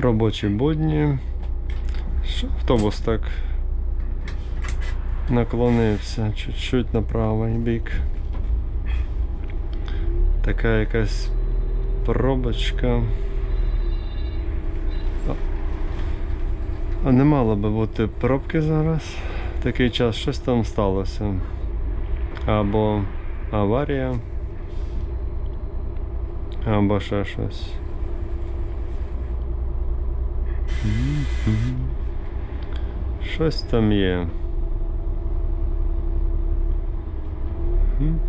Робочі будні. Автобус так наклонився чуть-чуть на правий бік. Така якась пробочка. А- не мало би бути пробки зараз. Такий час щось там сталося. Або аварія, або ще щось. Щось там є. Мгм.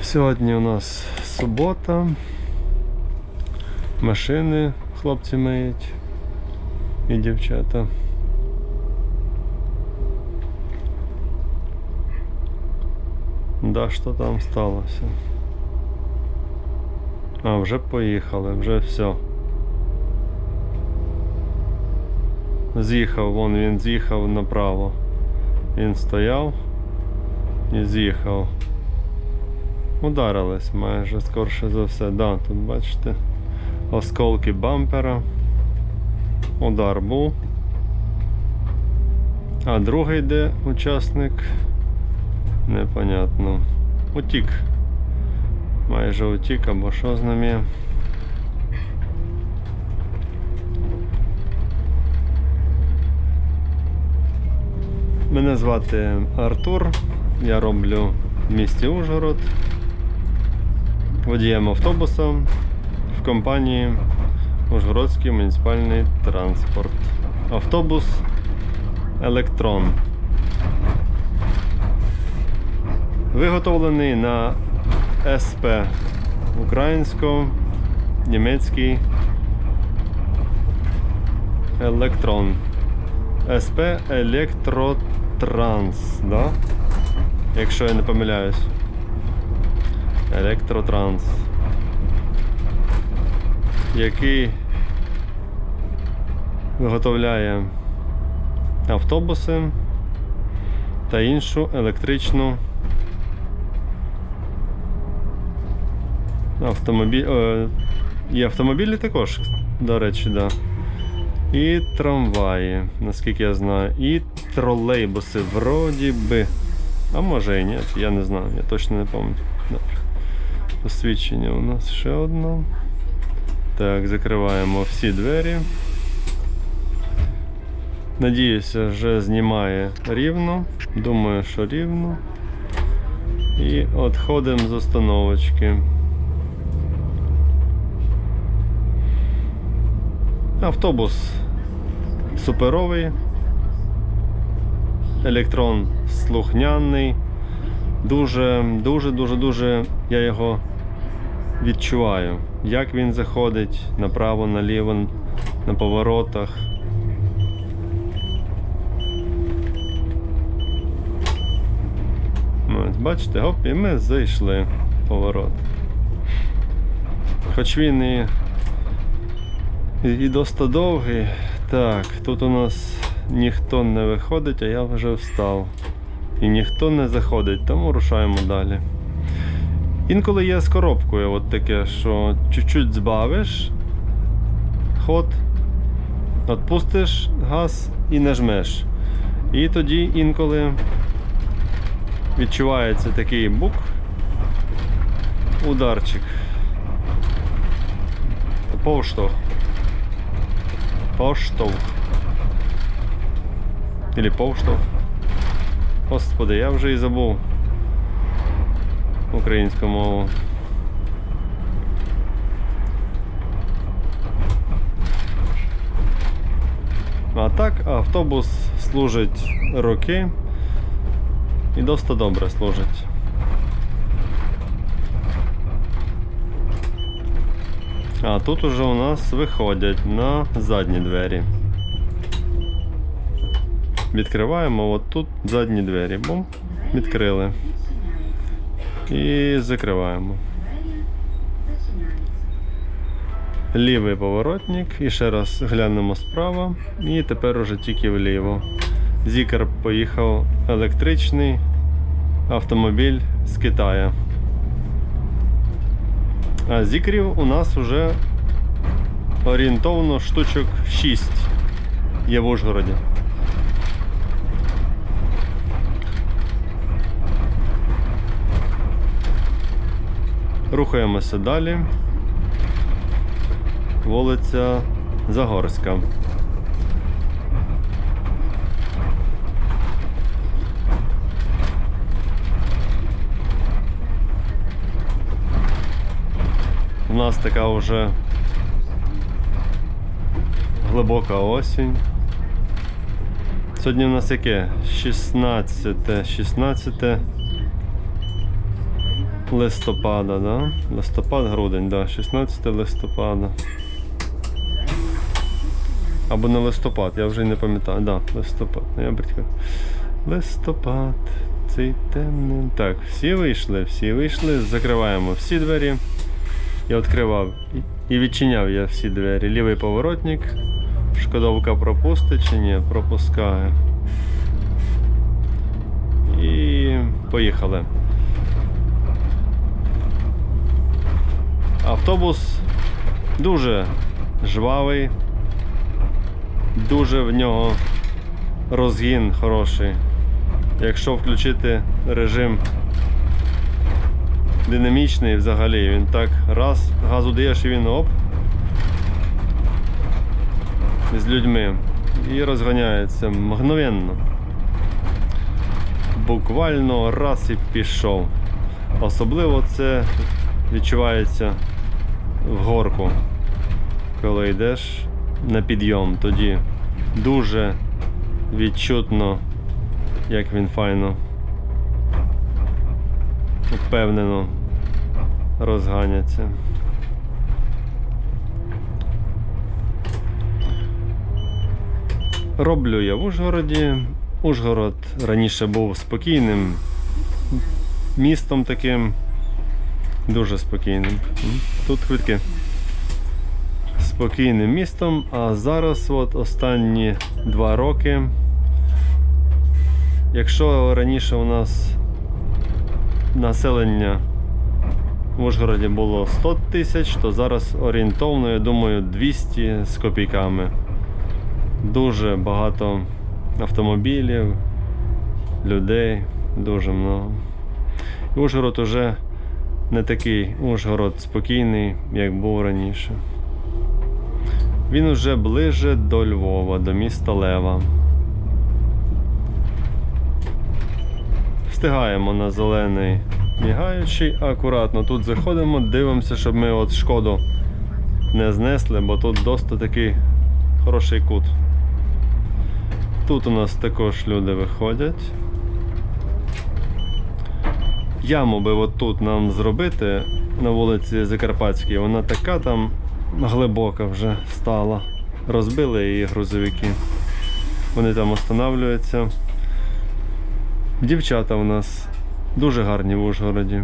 Сьогодні у нас субота. Машини хлопці миють і дівчата. Да, що там сталося? А, вже поїхали, вже все. З'їхав, вон він з'їхав направо. Він стояв і з'їхав. Ударились майже скорше за все. Да, тут бачите осколки бампера. Удар був. А другий де учасник? Непонятно. Утік. Майже утік або що з ним є. Мене звати Артур. Я роблю в місті Ужгород водієм автобуса в компанії Ужгородський муніципальний транспорт. Автобус Електрон. Виготовлений на СП українсько-німецький Електрон. СП Електротранс, да? Якщо я не помиляюсь. Електротранс. Який виготовляє автобуси та іншу електричну автомобіль. Е, і автомобілі також, до речі, да. І трамваї, наскільки я знаю. І тролейбуси, вроді би. А може і ні, я не знаю, я точно не пам'ятаю. Посвідчення у нас ще одно. Так, закриваємо всі двері. Надіюся, вже знімає рівно. Думаю, що рівно. І відходимо з остановочки. Автобус суперовий. Електрон слухняний. Дуже, дуже, дуже, я його відчуваю. Як він заходить направо, наліво, на поворотах. Ось, бачите, гоп, і ми зайшли в поворот. Хоч він і і досить довгий. Так, тут у нас ніхто не виходить, а я вже встав. І ніхто не заходить, тому рушаємо далі. Інколи є з коробкою от таке, що чуть-чуть збавиш ход, відпустиш газ і нажмеш. І тоді інколи відчувається такий бук, ударчик. Повштовх. Поштовх. Или повштовх. Господи, я вже і забув українську мову. А так автобус служить роки і досить добре служить. А тут уже у нас виходять на задні двері. Відкриваємо от тут задні двері. Бум, відкрили. І закриваємо. Лівий поворотник. І ще раз глянемо справа. І тепер уже тільки вліво. Зікер поїхав електричний автомобіль з Китаю. А зікрів у нас вже орієнтовно штучок 6 є в Ужгороді. Рухаємося далі. Вулиця Загорська. Нас така вже глибока осінь. Сьогодні у нас яке? 16, 16 листопада, да? Листопад, грудень, да, 16 листопада. Або не листопад, я вже й не пам'ятаю. Да, листопад. Ноябрьська. Листопад. Цей темний. Так, всі вийшли, всі вийшли. Закриваємо всі двері. Я відкривав і- відчиняв я всі двері. Лівий поворотник. Шкодовка пропустить чи ні? Пропускає. І поїхали. Автобус дуже жвавий, дуже в нього розгін хороший. Якщо включити режим динамічний взагалі, він так раз, газу даєш і він оп. З людьми. І розганяється мгновенно. Буквально раз і пішов. Особливо це відчувається в горку, коли йдеш на підйом, тоді дуже відчутно, як він файно, впевнено розганяться. Роблю я в Ужгороді. Ужгород раніше був спокійним містом таким, дуже спокійним. Тут квитки. Спокійним містом, а зараз от останні два роки. Якщо раніше у нас населення в Ужгороді було 100 тисяч, то зараз орієнтовно, я думаю, 200 з копійками. Дуже багато автомобілів, людей, дуже много. І Ужгород уже не такий Ужгород спокійний, як був раніше. Він уже ближе до Львова, до міста Лева. Встигаємо на зелений мігаючий, акуратно тут заходимо, дивимося, щоб ми от шкоду не знесли, бо тут досить такий хороший кут. Тут у нас також люди виходять. Яму би от тут нам зробити на вулиці Закарпатській, вона така там глибока вже стала. Розбили її грузовики. Вони там останавливаються. Дівчата у нас дуже гарні в Ужгороді.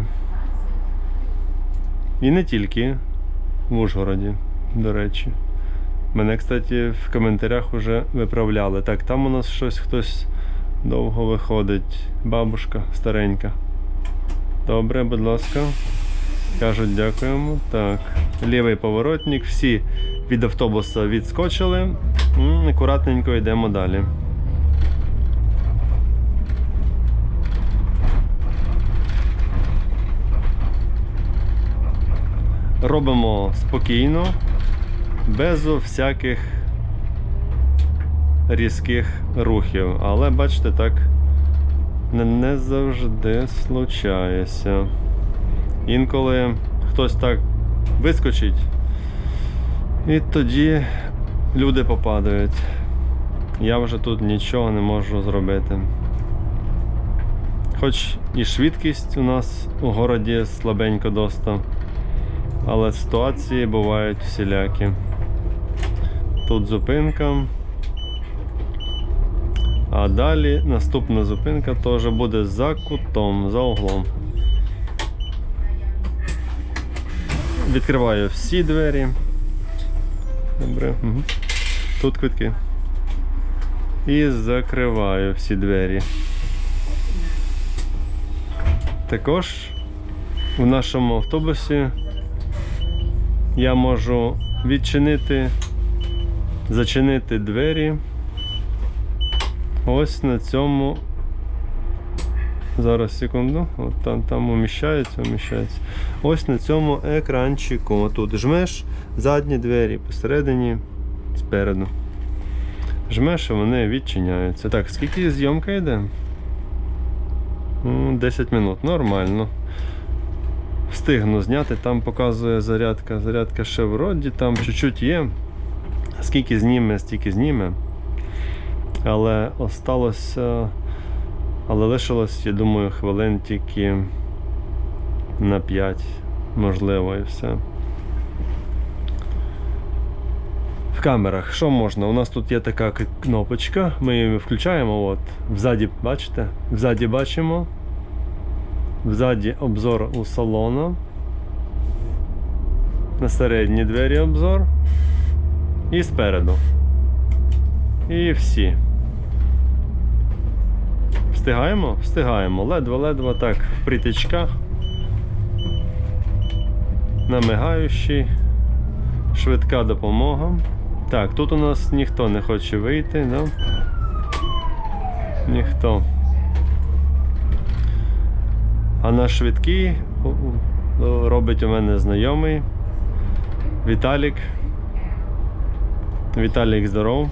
І не тільки в Ужгороді, до речі. Мене, кстати, в коментарях вже виправляли. Так, там у нас щось хтось довго виходить. Бабушка старенька. Добре, будь ласка. Кажуть, дякуємо. Так. Лівий поворотник. Всі від автобуса відскочили. Акуратненько йдемо далі. Робимо спокійно, без всяких різких рухів. Але бачите, так не, завжди случається. Інколи хтось так вискочить, і тоді люди попадають. Я вже тут нічого не можу зробити. Хоч і швидкість у нас у городі слабенько доста, але ситуації бувають всілякі. Тут зупинка. А далі наступна зупинка теж буде за кутом, за углом. Відкриваю всі двері. Добре. Угу. Тут квитки. І закриваю всі двері. Також в нашому автобусі я можу відчинити, зачинити двері. Ось на цьому. Зараз секунду. От там, там уміщається, уміщається. Ось на цьому екранчику. Тут жмеш задні двері посередині, спереду. Жмеш, і вони відчиняються. Так, скільки зйомка йде? Ну, 10 минут, нормально. Встигну зняти, там показує зарядка. Зарядка ще вроді там чуть-чуть є. Скільки зніме, стільки зніме. Але осталося. Але лишилось, я думаю, хвилин тільки на 5, можливо, і все. В камерах що можна? У нас тут є така кнопочка, ми її включаємо. От. Взаді, бачите? Взаді бачимо. Взаді обзор у салону. На середні двері обзор. І спереду. І всі. Встигаємо? Встигаємо. Ледве-ледве так в притичках. Намигаючий. Швидка допомога. Так, тут у нас ніхто не хоче вийти, да? Ніхто. А на швидкий робить у мене знайомий Віталік. Віталік здоров.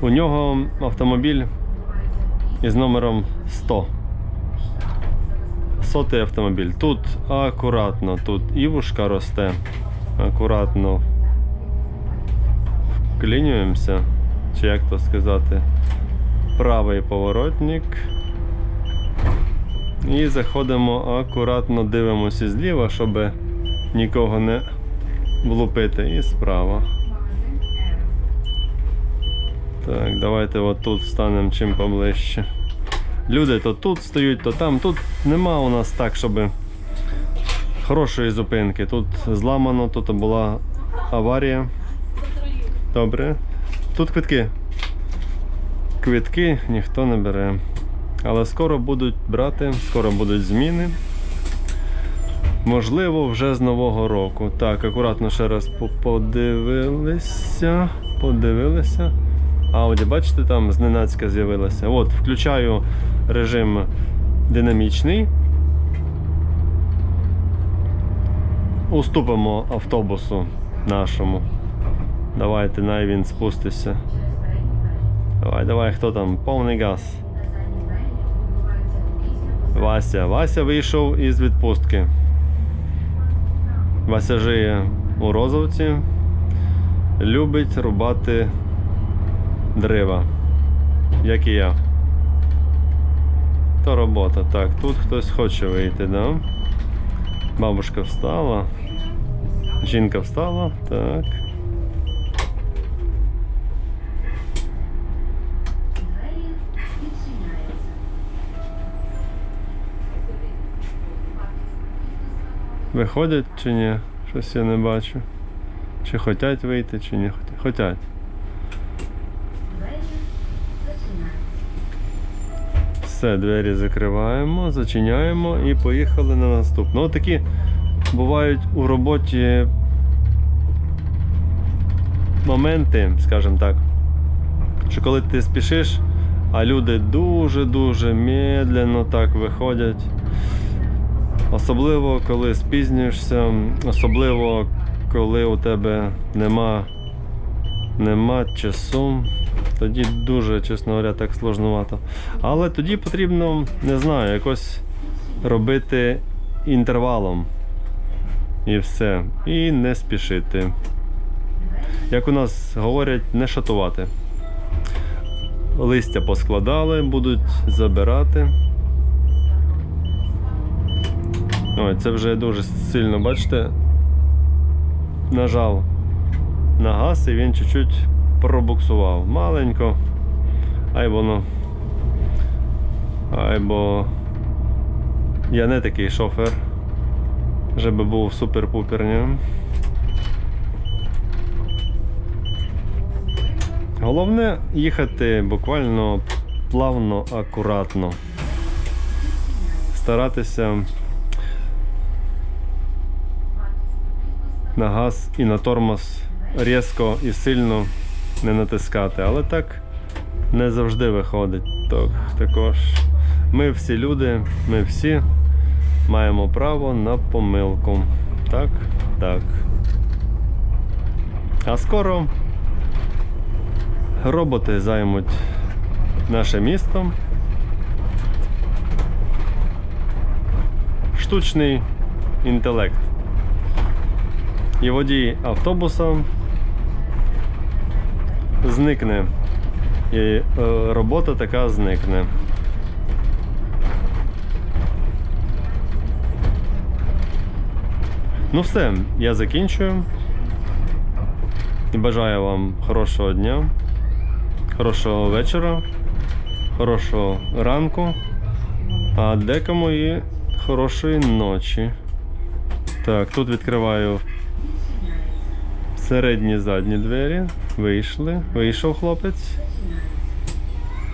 У нього автомобіль із номером 100. Сотий автомобіль. Тут акуратно, тут івушка росте. Акуратно вклінюємося. Чи як то сказати? Правий поворотник. І заходимо акуратно, дивимося зліва, щоб нікого не влупити. І справа. Так, давайте тут станемо чим поближче. Люди то тут стоять, то там. Тут нема у нас так, щоб хорошої зупинки. Тут зламано, тут була аварія. Добре. Тут квитки. Квитки ніхто не бере. Але скоро будуть брати, скоро будуть зміни. Можливо, вже з Нового року. Так, акуратно ще раз подивилися. Подивилися. Ауді, бачите, там зненацька з'явилася. От, включаю режим динамічний. Уступимо автобусу нашому. Давайте, най він спуститься. Давай, давай, хто там? Повний газ. Вася. Вася вийшов із відпустки. Вася жиє у Розовці. Любить рубати дерева. Як і я. То робота. Так, тут хтось хоче вийти, да? Бабушка встала. Жінка встала. Так. Виходять чи ні? Щось я не бачу. Чи хотять вийти, чи не хотять. Хотять. Все, двері закриваємо, зачиняємо і поїхали на наступну. От такі бувають у роботі моменти, скажімо так, що коли ти спішиш, а люди дуже-дуже медленно так виходять. Особливо, коли спізнюєшся, особливо, коли у тебе нема, нема часу. Тоді дуже, чесно говоря, так сложновато. Але тоді потрібно, не знаю, якось робити інтервалом. І все. І не спішити. Як у нас говорять, не шатувати. Листя поскладали, будуть забирати. Ой, це вже дуже сильно, бачите, нажав на газ і він чуть-чуть пробуксував. Маленько. Ай воно. Ай я не такий шофер. Щоб був супер пуперні. Головне їхати буквально плавно, акуратно. Старатися на газ і на тормоз різко і сильно не натискати. Але так не завжди виходить. Так, також ми всі люди, ми всі маємо право на помилку. Так, так. А скоро роботи займуть наше місто. Штучний інтелект. І водій автобуса зникне. І е, робота така зникне. Ну все, я закінчую. І бажаю вам хорошого дня, хорошого вечора, хорошого ранку, а декому і хорошої ночі. Так, тут відкриваю середні задні двері. Вийшли. Вийшов хлопець.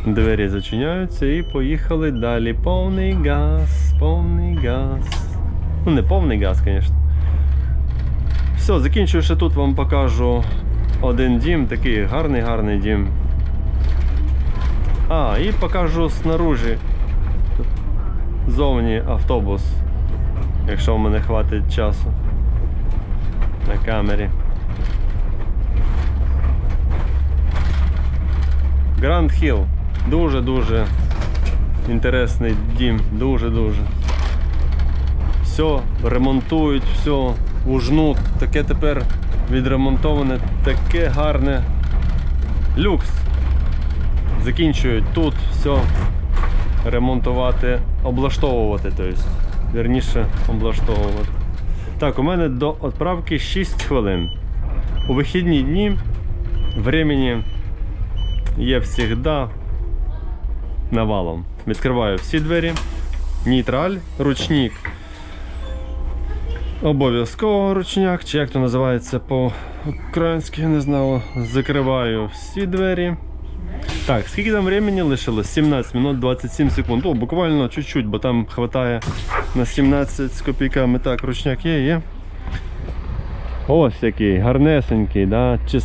Двері зачиняються і поїхали далі. Повний газ, повний газ. Ну, не повний газ, звісно. Все, закінчую ще тут вам покажу один дім, такий гарний гарний дім. А, і покажу снаружи зовні автобус, якщо в мене хватить часу на камері. Гранд Хіл. Дуже-дуже інтересний дім, дуже-дуже. Все ремонтують, все ужнут. Таке тепер відремонтоване, таке гарне. Люкс. Закінчують тут все ремонтувати, облаштовувати, тобто, вірніше облаштовувати. Так, у мене до відправки 6 хвилин. У вихідні дні времени є завжди навалом. Відкриваю всі двері, нейтраль, ручник. Обов'язково ручняк, чи як то називається по-українськи, не знаю. Закриваю всі двері. Так, скільки там времени лишилось? 17 минут 27 секунд. О, буквально чуть-чуть, бо там хватає на 17 з копійками. Так, ручняк є, є. Ось який, гарнесенький, да? чистий.